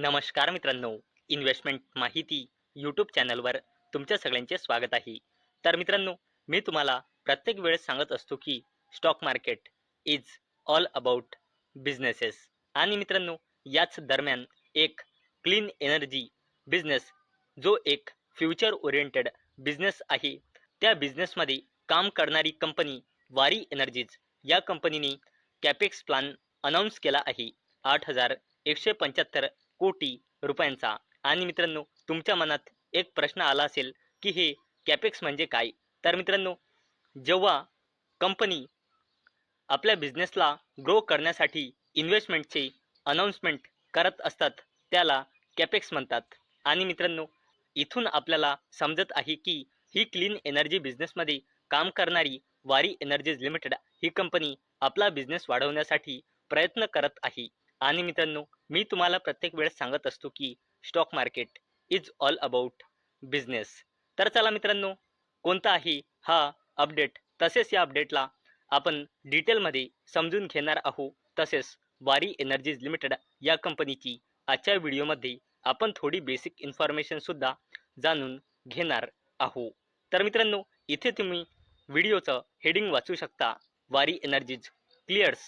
नमस्कार मित्रांनो इन्व्हेस्टमेंट माहिती यूट्यूब चॅनलवर तुमच्या सगळ्यांचे स्वागत आहे. तर मित्रांनो मी तुम्हाला प्रत्येक वेळेस सांगत असतो की stock market is all about businesses आणि मित्रांनो याच दरम्यान एक क्लीन एनर्जी बिझनेस जो एक फ्युचर ओरिएंटेड बिझनेस आहे त्या बिझनेसमध्ये काम करणारी कंपनी वारी एनर्जीज या कंपनीने कॅपेक्स प्लान अनाऊन्स केला आहे. आठ हजार एकशे पंच्याहत्तर कोटी रुपयांचा. आणि मित्रांनो तुमच्या मनात एक प्रश्न आला असेल की हे कॅपेक्स म्हणजे काय? तर मित्रांनो जेव्हा कंपनी आपल्या बिझनेसला ग्रो करण्यासाठी इन्व्हेस्टमेंटचे अनाउन्समेंट करत असतात त्याला कॅपेक्स म्हणतात. आणि मित्रांनो इथून आपल्याला समजत आहे की ही क्लीन एनर्जी बिझनेसमध्ये काम करणारी वारी एनर्जीज लिमिटेड ही कंपनी आपला बिझनेस वाढवण्यासाठी प्रयत्न करत आहे. आणि मित्रांनो मी तुम्हाला प्रत्येक वेळेस सांगत असतो की stock market is all about business तर चला मित्रांनो कोणता आहे हा अपडेट तसेच या अपडेटला आपण डिटेलमध्ये समजून घेणार आहोत. तसेच वारी एनर्जीज लिमिटेड या कंपनीची आजच्या व्हिडिओमध्ये आपण थोडी बेसिक इन्फॉर्मेशनसुद्धा जाणून घेणार आहोत. तर मित्रांनो इथे तुम्ही व्हिडिओचं हेडिंग वाचू शकता. Waaree energies clears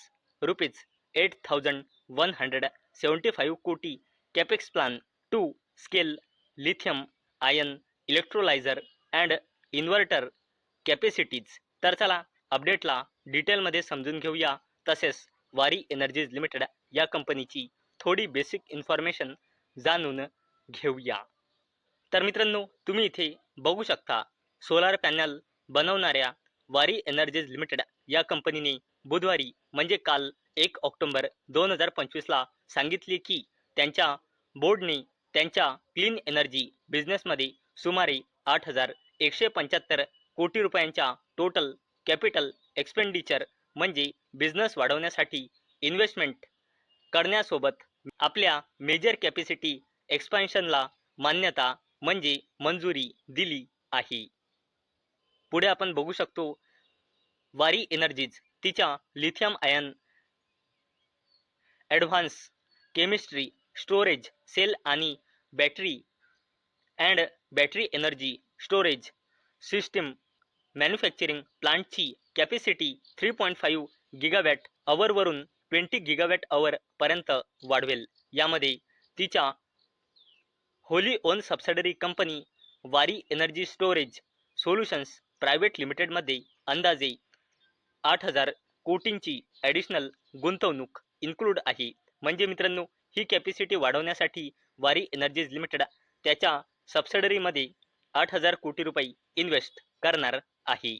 rupees eight thousand one hundred seventy five कोटी capex plan to scale lithium ion electrolyser and inverter capacities तर चला अपडेटला डिटेलमध्ये समजून घेऊया. तसेच वारी एनर्जीज लिमिटेड या कंपनीची थोडी बेसिक इन्फॉर्मेशन जाणून घेऊया. तर मित्रांनो तुम्ही इथे बघू शकता सोलार पॅनल बनवणाऱ्या वारी एनर्जीज लिमिटेड या कंपनीने बुधवारी म्हणजे काल एक ऑक्टोंबर दोन हजार पंचवीसला सांगितले की त्यांच्या बोर्डने त्यांच्या क्लीन एनर्जी बिझनेसमध्ये सुमारे आठ हजार एकशे पंच्याहत्तर कोटी रुपयांच्या टोटल कॅपिटल एक्सपेंडिचर म्हणजे बिझनेस वाढवण्यासाठी इन्व्हेस्टमेंट करण्यासोबत आपल्या मेजर कॅपॅसिटी एक्सपान्शनला मान्यता म्हणजे मंजुरी दिली आहे. पुढे आपण बघू शकतो वारी एनर्जीज तिच्या lithium ion advance chemistry storage cell आणि battery and battery energy storage system manufacturing प्लांटची capacity three point five gigawatt अवरवरून twenty gigawatt अवरपर्यंत वाढवेल. यामध्ये तिच्या wholly own subsidiary company Waaree energy storage solutions private लिमिटेडमध्ये अंदाजे आठ हजार कोटींची ॲडिशनल गुंतवणूक इन्क्लूड आहे. म्हणजे मित्रांनो ही कॅपॅसिटी वाढवण्यासाठी वारी एनर्जीज लिमिटेड त्याच्या सबसिडरीमध्ये आठ हजार कोटी रुपये इन्व्हेस्ट करणार आहे.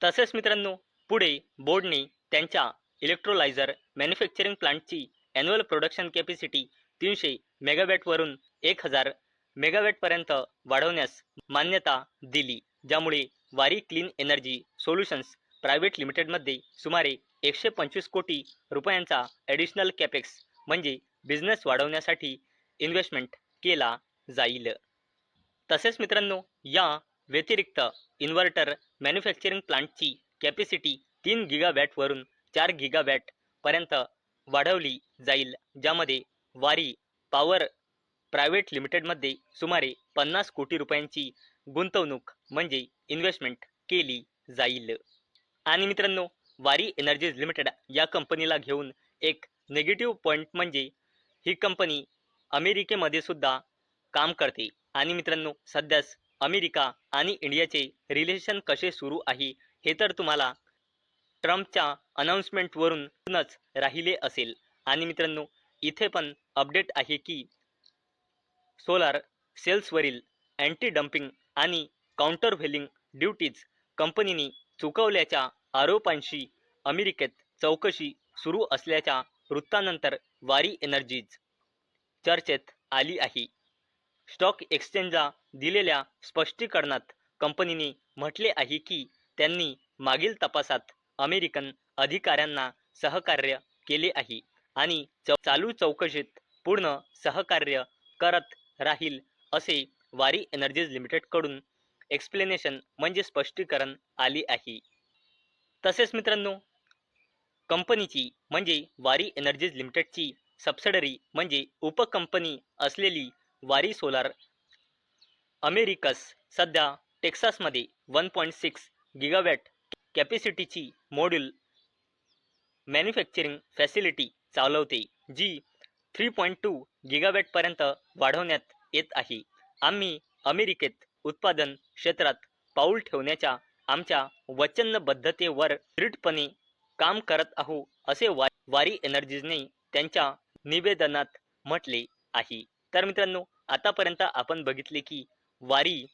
तसेच मित्रांनो पुढे बोर्डने त्यांच्या इलेक्ट्रोलायझर मॅन्युफॅक्चरिंग प्लांटची ॲन्युअल प्रोडक्शन कॅपॅसिटी तीनशे मेगावॅटवरून एक हजार मेगावॅटपर्यंत वाढवण्यास मान्यता दिली. ज्यामुळे Waaree clean energy solutions private लिमिटेडमध्ये सुमारे एकशे पंचवीस कोटी रुपयांचा ॲडिशनल कॅपेक्स म्हणजे बिझनेस वाढवण्यासाठी इन्व्हेस्टमेंट केला जाईल. तसेच मित्रांनो या व्यतिरिक्त इन्व्हर्टर मॅन्युफॅक्चरिंग प्लांटची कॅपॅसिटी तीन गिगावॅटवरून चार गिगावॅटपर्यंत वाढवली जाईल ज्यामध्ये वारी पॉवर प्रायव्हेट लिमिटेडमध्ये सुमारे पन्नास कोटी रुपयांची गुंतवणूक म्हणजे इन्व्हेस्टमेंट केली जाईल. आणि मित्रांनो वारी एनर्जीज लिमिटेड या कंपनीला घेऊन एक निगेटिव्ह पॉईंट म्हणजे ही कंपनी अमेरिकेमध्ये सुद्धा काम करते. आणि मित्रांनो सध्याच अमेरिका आणि इंडियाचे रिलेशन कसे सुरू आहे हे तर तुम्हाला ट्रम्पच्या अनाऊन्समेंटवरूनच राहिले असेल. आणि मित्रांनो इथे पण अपडेट आहे की सोलार सेल्सवरील अँटी डम्पिंग आणि काउंटर व्हेलिंग ड्युटीज कंपनीने चुकवल्याच्या आरोपांशी अमेरिकेत चौकशी सुरू असल्याच्या वृत्तानंतर वारी एनर्जीज चर्चेत आली आहे. स्टॉक एक्सचेंजला दिलेल्या स्पष्टीकरणात कंपनीने म्हटले आहे की त्यांनी मागील तपासात अमेरिकन अधिकाऱ्यांना सहकार्य केले आहे आणि चालू चौकशीत पूर्ण सहकार्य करत राहील असे वारी एनर्जीज लिमिटेडकडून एक्सप्लेनेशन म्हणजे स्पष्टीकरण आली आहे. तसेच मित्रांनो कंपनीची म्हणजे वारी एनर्जीज लिमिटेडची सबसिडरी म्हणजे उपकंपनी असलेली वारी सोलार अमेरिकस सध्या टेक्सासमध्ये वन पॉईंट सिक्स गिगावॅट कॅपॅसिटीची मॉड्यूल मॅन्युफॅक्चरिंग फॅसिलिटी चालवते जी थ्री पॉईंट टू गिगावॅटपर्यंत वाढवण्यात येत आहे. आम्ही अमेरिकेत उत्पादन क्षेत्रात पाऊल ठेवण्याच्या आमच्या वचनबद्धतेवर दृढपणे काम करत आहो असे वा वारी एनर्जीजने त्यांच्या निवेदनात म्हटले आहे. तर मित्रांनो आतापर्यंत आपण बघितले की वारी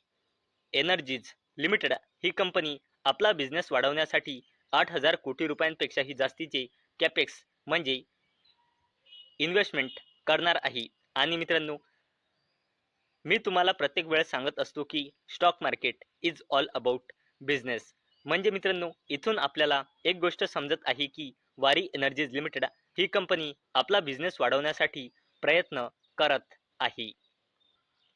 एनर्जीज लिमिटेड ही कंपनी आपला बिझनेस वाढवण्यासाठी आठ हजार कोटी रुपयांपेक्षाही जास्तीचे कॅपेक्स म्हणजे इन्व्हेस्टमेंट करणार आहे. आणि मित्रांनो मी तुम्हाला प्रत्येक वेळेस सांगत असतो की stock market is all about business म्हणजे मित्रांनो इथून आपल्याला एक गोष्ट समजत आहे की वारी एनर्जीज लिमिटेड ही कंपनी आपला बिझनेस वाढवण्यासाठी प्रयत्न करत आहे.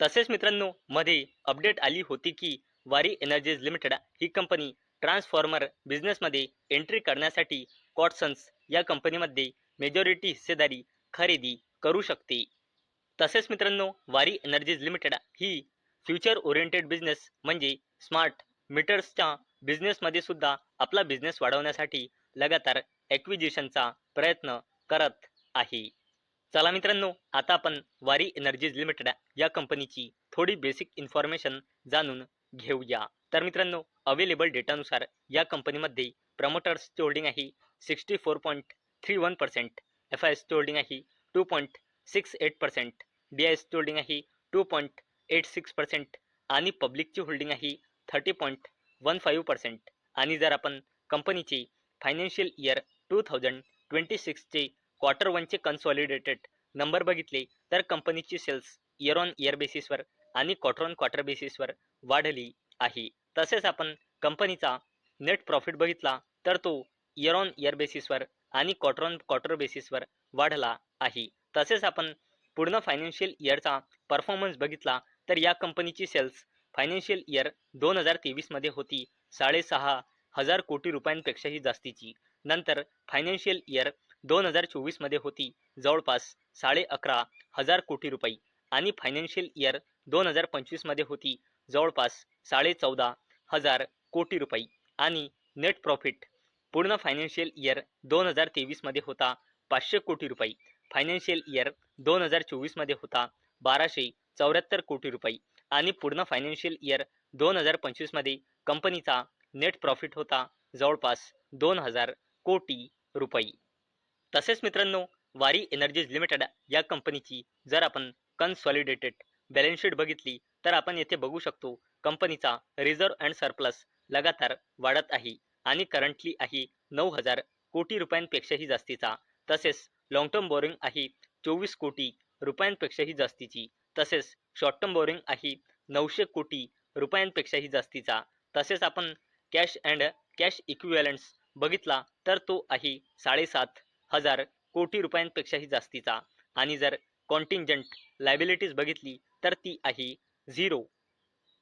तसेच मित्रांनो मध्ये अपडेट आली होती की वारी एनर्जीज लिमिटेड ही कंपनी ट्रान्सफॉर्मर बिझनेसमध्ये एंट्री करण्यासाठी कॉटसन्स या कंपनीमध्ये मेजॉरिटी हिस्सेदारी खरेदी करू शकते. तसेच मित्रांनो वारी एनर्जीज लिमिटेड ही फ्युचर ओरिएंटेड बिझनेस म्हणजे स्मार्ट मीटर्सच्या बिझनेसमध्ये सुद्धा आपला बिझनेस वाढवण्यासाठी लगातार ॲक्विजिशनचा प्रयत्न करत आहे. चला मित्रांनो आता आपण वारी एनर्जीज लिमिटेड या कंपनीची थोडी बेसिक इन्फॉर्मेशन जाणून घेऊया. तर मित्रांनो अवेलेबल डेटानुसार या कंपनीमध्ये प्रमोटर्सची होल्डिंग आहे sixty four point three one percent F I एसची होल्डिंग आहे two point six eight percent D I एसची होल्डिंग आहे two point eight six percent आणि पब्लिकची होल्डिंग आहे thirty point one five percent आणि जर आपण कंपनीचे financial year two thousand twenty सिक्सचे quarter वनचे कन्सॉलिडेटेड नंबर बघितले तर कंपनीची सेल्स इयर ऑन इयर बेसिसवर आणि क्वार्टर ऑन क्वार्टर बेसिसवर वाढली आहे. तसेच आपण कंपनीचा नेट प्रॉफिट बघितला तर तो इयर ऑन इयर बेसिसवर आणि क्वार्टर ऑन क्वार्टर बेसिसवर वाढला आहे. तसेच आपण पूर्ण फायनान्शियल इयरचा परफॉर्मन्स बघितला तर या कंपनीची सेल्स फायनान्शियल इयर दोन हजार तेवीसमध्ये होती. साडेसहा हजार कोटी रुपयांपेक्षाही जास्तीची. नंतर फायनान्शियल इयर दोन हजार चोवीसमध्ये होती. जवळपास साडे अकरा हजार कोटी रुपये. आणि फायनान्शियल इयर दोन हजार पंचवीसमध्ये होती. जवळपास साडे चौदा हजार कोटी रुपये. आणि नेट प्रॉफिट पूर्ण फायनान्शियल इयर दोन हजार तेवीसमध्ये होता. पाचशे कोटी रुपये. फायनान्शियल इयर दोन हजार चोवीसमध्ये होता. बाराशे चौऱ्याहत्तर कोटी रुपये. आणि पूर्ण फायनान्शियल इयर दोन हजार पंचवीसमध्ये कंपनीचा नेट प्रॉफिट होता जवळपास दोन हजार कोटी रुपये. तसेच मित्रांनो वारी एनर्जीज लिमिटेड या कंपनीची जर आपण कन्सॉलिडेटेड बॅलन्स शीट बघितली तर आपण येथे बघू शकतो कंपनीचा रिझर्व अँड सरप्लस लगातार वाढत आहे आणि करंटली आहे नऊ हजार कोटी रुपयांपेक्षाही जास्तीचा. तसेच लाँग टर्म बोरिंग आहे चोवीस कोटी रुपयांपेक्षाही जास्तीची. तसेच शॉर्ट टर्म बोरिंग आहे नऊशे कोटी रुपयांपेक्षाही जास्तीचा. तसेच आपण कॅश अँड कॅश इक्विवॅलन्स बघितला तर तो आहे साडेसात हजार कोटी रुपयांपेक्षाही जास्तीचा. आणि जर कॉन्टिंजंट लायबिलिटीज बघितली तर ती आहे झिरो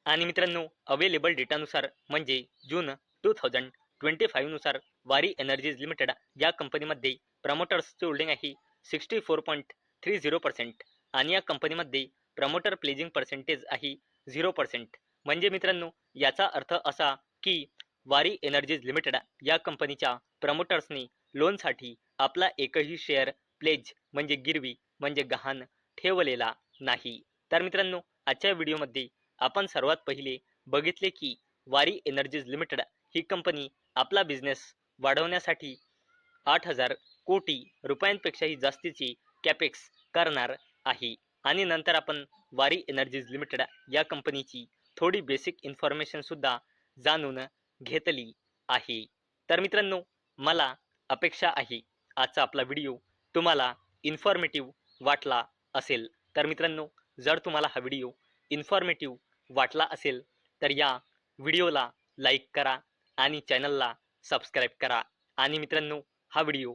आणि मित्रांनो अवेलेबल डेटानुसार म्हणजे जून टू थाउजंड ट्वेंटी फाईव्हनुसार वारी एनर्जीज लिमिटेड या कंपनीमध्ये प्रमोटर्सची होल्डिंग आहे sixty four point three zero percent आणि या कंपनीमध्ये प्रमोटर प्लेजिंग पर्सेंटेज आहे झिरो पर्सेंट. म्हणजे मित्रांनो याचा अर्थ असा की वारी एनर्जीज लिमिटेड या कंपनीच्या प्रमोटर्सनी लोनसाठी आपला एकही शेअर प्लेज म्हणजे गिरवी म्हणजे गहाण ठेवलेला नाही. तर मित्रांनो आजच्या व्हिडिओमध्ये आपण सर्वात पहिले बघितले की वारी एनर्जीज लिमिटेड ही कंपनी आपला बिझनेस वाढवण्यासाठी आठ हजार कोटी रुपयांपेक्षाही जास्तीची कॅपेक्स करणार आहे. आणि नंतर आपण वारी एनर्जीज लिमिटेड या कंपनीची थोडी बेसिक इन्फॉर्मेशन सुद्धा जाणून घेतली आहे. तर मित्रांनो मला अपेक्षा आहे आजचा आपला व्हिडिओ तुम्हाला इन्फॉर्मेटिव्ह वाटला असेल. तर मित्रांनो जर तुम्हाला हा व्हिडिओ इन्फॉर्मेटिव्ह वाटला असेल तर या व्हिडिओला लाईक करा आणि चॅनलला सबस्क्राईब करा. आणि मित्रांनो हा व्हिडिओ